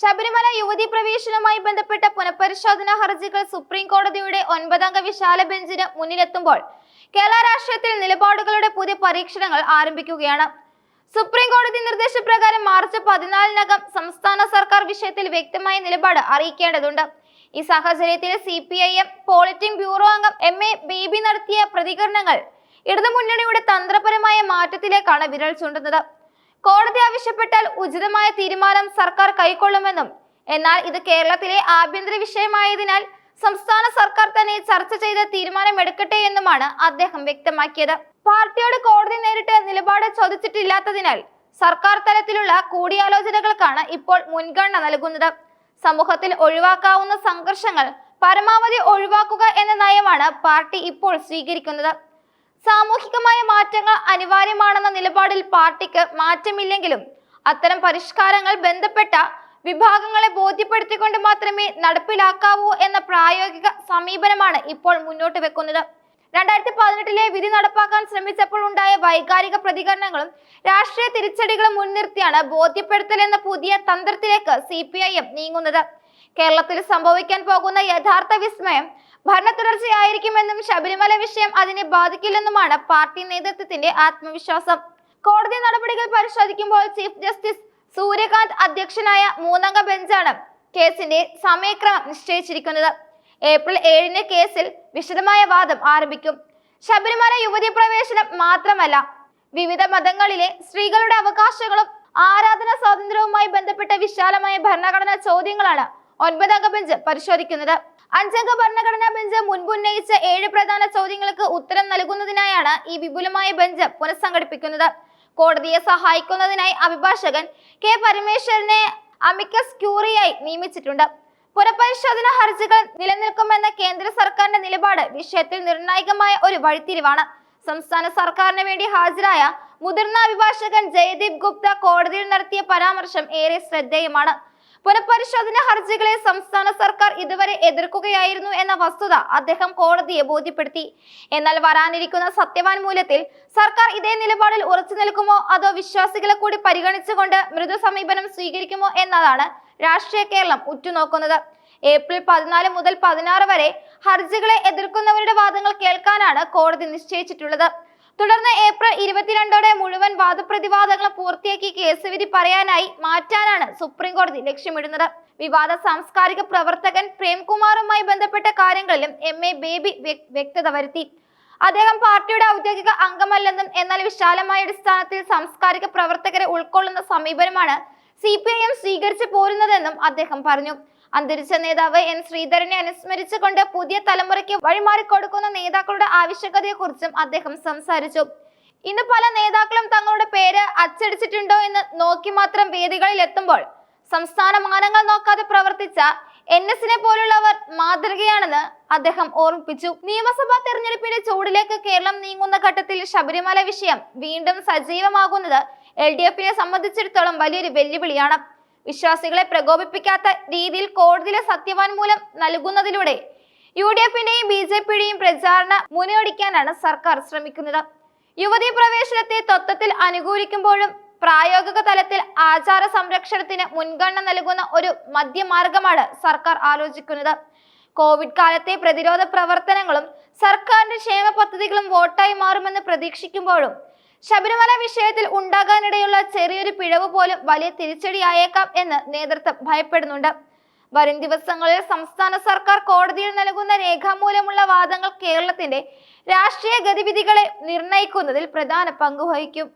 ശബരിമല യുവതി പ്രവേശനവുമായി ബന്ധപ്പെട്ട പുനഃപരിശോധനാ ഹർജികൾ സുപ്രീം കോടതിയുടെ ഒൻപതംഗ വിശാല ബെഞ്ചിന് മുന്നിലെത്തുമ്പോൾ കേരള രാഷ്ട്രീയത്തിൽ നിലപാടുകളുടെ പുതിയ പരീക്ഷണങ്ങൾ ആരംഭിക്കുകയാണ്. സുപ്രീം കോടതി നിർദ്ദേശപ്രകാരം മാർച്ച് പതിനാലിനകം സംസ്ഥാന സർക്കാർ വിഷയത്തിൽ വ്യക്തമായ നിലപാട് അറിയിക്കേണ്ടതുണ്ട്. ഈ സാഹചര്യത്തിൽ C P I M politburo അംഗം എം. എ. ബേബി നടത്തിയ പ്രതികരണങ്ങൾ ഇടതുമുന്നണിയുടെ തന്ത്രപരമായ മാറ്റത്തിലേക്കാണ് വിരൽ ചൂണ്ടുന്നത്. കോടതി ആവശ്യപ്പെട്ടാൽ ഉചിതമായ തീരുമാനം സർക്കാർ കൈക്കൊള്ളുമെന്നും എന്നാൽ ഇത് കേരളത്തിലെ ആഭ്യന്തര വിഷയമായതിനാൽ സംസ്ഥാന സർക്കാർ തന്നെ ചർച്ച ചെയ്ത് തീരുമാനമെടുക്കട്ടെ എന്നുമാണ് അദ്ദേഹം വ്യക്തമാക്കിയത്. പാർട്ടിയോട് കോടതി നേരിട്ട് നിലപാട് ചോദിച്ചിട്ടില്ലാത്തതിനാൽ സർക്കാർ തലത്തിലുള്ള കൂടിയാലോചനകൾക്കാണ് ഇപ്പോൾ മുൻഗണന നൽകുന്നത്. സമൂഹത്തിൽ ഒഴിവാക്കാവുന്ന സംഘർഷങ്ങൾ പരമാവധി ഒഴിവാക്കുക എന്ന നയമാണ് പാർട്ടി ഇപ്പോൾ സ്വീകരിക്കുന്നത്. സാമൂഹികമായ മാറ്റങ്ങൾ അനിവാര്യമാണെന്ന നിലപാടിൽ പാർട്ടിക്ക് മാറ്റമില്ലെങ്കിലും അത്തരം പരിഷ്കാരങ്ങൾ ബന്ധപ്പെട്ട വിഭാഗങ്ങളെ ബോധ്യപ്പെടുത്തിക്കൊണ്ട് മാത്രമേ നടപ്പിലാക്കാവൂ എന്ന പ്രായോഗിക സമീപനമാണ് ഇപ്പോൾ മുന്നോട്ട് വെക്കുന്നത്. രണ്ടായിരത്തി പതിനെട്ടിലെ വിധി നടപ്പാക്കാൻ ശ്രമിച്ചപ്പോൾ ഉണ്ടായ വൈകാരിക പ്രതികരണങ്ങളും രാഷ്ട്രീയ തിരിച്ചടികളും മുൻനിർത്തിയാണ് ബോധ്യപ്പെടുത്തൽ എന്ന പുതിയ തന്ത്രത്തിലേക്ക് സി നീങ്ങുന്നത്. കേരളത്തിൽ സംഭവിക്കാൻ പോകുന്ന യഥാർത്ഥ വിസ്മയം ഭരണ തുടർച്ചയായിരിക്കുമെന്നും ശബരിമല വിഷയം അതിനെ ബാധിക്കില്ലെന്നുമാണ് പാർട്ടി നേതൃത്വത്തിന്റെ ആത്മവിശ്വാസം. കോടതി നടപടികൾ പരിശോധിക്കുമ്പോൾ ചീഫ് ജസ്റ്റിസ് സൂര്യകാന്ത് അധ്യക്ഷനായ മൂന്നംഗ ബെഞ്ചാണ് കേസിന്റെ സമയക്രമം നിശ്ചയിച്ചിരിക്കുന്നത്. ഏപ്രിൽ ഏഴിന് കേസിൽ വിശദമായ വാദം ആരംഭിക്കും. ശബരിമല യുവതി പ്രവേശനം മാത്രമല്ല വിവിധ മതങ്ങളിലെ സ്ത്രീകളുടെ അവകാശങ്ങളും ആരാധനാ സ്വാതന്ത്ര്യവുമായി ബന്ധപ്പെട്ട വിശാലമായ ഭരണഘടനാ ചോദ്യങ്ങളാണ് ഒൻപതംഗ ബെഞ്ച് പരിശോധിക്കുന്നത്. അഞ്ചംഗ ഭരണഘടനാ ബെഞ്ച് മുൻപ് ഉന്നയിച്ച ഏഴ് പ്രധാന ചോദ്യങ്ങൾക്ക് ഉത്തരം നൽകുന്നതിനായാണ് ഈ വിപുലമായ ബെഞ്ച് പുനഃസംഘടിപ്പിക്കുന്നത്. കോടതിയെ സഹായിക്കുന്നതിനായി അഭിഭാഷകൻ കെ പരമേശ്വരനെ അമിക്കസ് ക്യൂറിയായി നിയമിച്ചിട്ടുണ്ട്. പുനഃപരിശോധന ഹർജികൾ നിലനിൽക്കുമെന്ന കേന്ദ്ര സർക്കാരിന്റെ നിലപാട് വിഷയത്തിൽ നിർണായകമായ ഒരു വഴിത്തിരിവാണ്. സംസ്ഥാന സർക്കാരിന് വേണ്ടി ഹാജരായ മുതിർന്ന അഭിഭാഷകൻ ജയദീപ് ഗുപ്ത കോടതിയിൽ നടത്തിയ പരാമർശം ഏറെ ശ്രദ്ധേയമാണ്. പുനഃപരിശോധന ഹർജികളെ സംസ്ഥാന സർക്കാർ ഇതുവരെ എതിർക്കുകയായിരുന്നു എന്ന വസ്തുത അദ്ദേഹം കോടതിയെ ബോധ്യപ്പെടുത്തി. എന്നാൽ വരാനിരിക്കുന്ന സത്യവാൻമൂലത്തിൽ സർക്കാർ ഇതേ നിലപാടിൽ ഉറച്ചു നിൽക്കുമോ? അതോ വിശ്വാസികളെ കൂടി പരിഗണിച്ചുകൊണ്ട് മൃദു സമീപനം സ്വീകരിക്കുമോ എന്നതാണ് രാഷ്ട്രീയ കേരളം ഉറ്റുനോക്കുന്നത്. ഏപ്രിൽ പതിനാല് മുതൽ പതിനാറ് വരെ ഹർജികളെ എതിർക്കുന്നവരുടെ വാദങ്ങൾ കേൾക്കാനാണ് കോടതി നിശ്ചയിച്ചിട്ടുള്ളത്. തുടർന്ന് ഏപ്രിൽ ഇരുപത്തിരണ്ടോടെ മുഴുവൻ പൂർത്തിയാക്കി കേസ് വിധി പറയാനായി മാറ്റാനാണ് സുപ്രീം കോടതി ലക്ഷ്യമിടുന്നത്. വിവാദ സാംസ്കാരിക പ്രവർത്തകൻ പ്രേംകുമാറുമായി ബന്ധപ്പെട്ട കാര്യങ്ങളിലും എം എ ബേബി വ്യക്തത വരുത്തി. അദ്ദേഹം പാർട്ടിയുടെ ഔദ്യോഗിക അംഗമല്ലെന്നും എന്നാൽ വിശാലമായ അടിസ്ഥാനത്തിൽ സാംസ്കാരിക പ്രവർത്തകരെ ഉൾക്കൊള്ളുന്ന സമീപനമാണ് സി പി ഐ എം സ്വീകരിച്ചു പോരുന്നതെന്നും അദ്ദേഹം പറഞ്ഞു. അന്തരിച്ച നേതാവ് എൻ ശ്രീധരനെ അനുസ്മരിച്ചുകൊണ്ട് പുതിയ തലമുറയ്ക്ക് വഴിമാറിക്കൊടുക്കുന്ന നേതാക്കളുടെ ആവശ്യകതയെക്കുറിച്ചും അദ്ദേഹം സംസാരിച്ചു. ഇന്ന് പല നേതാക്കളും തങ്ങളുടെ പേര് അച്ചടിച്ചിട്ടുണ്ടോ എന്ന് നോക്കി മാത്രം വേദികളിൽ എത്തുമ്പോൾ സംസ്ഥാന മാനങ്ങൾ നോക്കാതെ പ്രവർത്തിച്ച എൻ എസിനെ പോലുള്ളവർ മാതൃകയാണെന്ന് അദ്ദേഹം ഓർമ്മിപ്പിച്ചു. നിയമസഭാ തെരഞ്ഞെടുപ്പിന്റെ ചൂടിലേക്ക് കേരളം നീങ്ങുന്ന ഘട്ടത്തിൽ ശബരിമല വിഷയം വീണ്ടും സജീവമാകുന്നത് എൽ ഡി എഫിനെ സംബന്ധിച്ചിടത്തോളം വലിയൊരു വെല്ലുവിളിയാണ്. വിശ്വാസികളെ പ്രകോപിപ്പിക്കാത്ത രീതിയിൽ കോടതിയിലെ സത്യവാൻമൂലം നൽകുന്നതിലൂടെ യു ഡി എഫിന്റെയും ബി ജെ പിയുടെയും പ്രചാരണ മുനയൊടിക്കാനാണ് സർക്കാർ ശ്രമിക്കുന്നത്. യുവതീ പ്രവേശനത്തെ തത്വത്തിൽ അനുകൂലിക്കുമ്പോഴും പ്രായോഗിക തലത്തിൽ ആചാര സംരക്ഷണത്തിന് മുൻഗണന നൽകുന്ന ഒരു മധ്യമാർഗമാണ് സർക്കാർ ആലോചിക്കുന്നത്. കോവിഡ് കാലത്തെ പ്രതിരോധ പ്രവർത്തനങ്ങളും സർക്കാരിന്റെ ക്ഷേമ പദ്ധതികളും വോട്ടായി മാറുമെന്ന് പ്രതീക്ഷിക്കുമ്പോഴും ശബരിമല വിഷയത്തിൽ ഉണ്ടാകാനിടയുള്ള ചെറിയൊരു പിഴവ് പോലും വലിയ തിരിച്ചടിയായേക്കാം എന്ന് നേതൃത്വം ഭയപ്പെടുന്നുണ്ട്. വരും ദിവസങ്ങളിൽ സംസ്ഥാന സർക്കാർ കോടതിയിൽ നൽകുന്ന രേഖാമൂലമുള്ള വാദങ്ങൾ കേരളത്തിന്റെ രാഷ്ട്രീയ ഗതിവിധികളെ നിർണയിക്കുന്നതിൽ പ്രധാന പങ്ക് വഹിക്കും.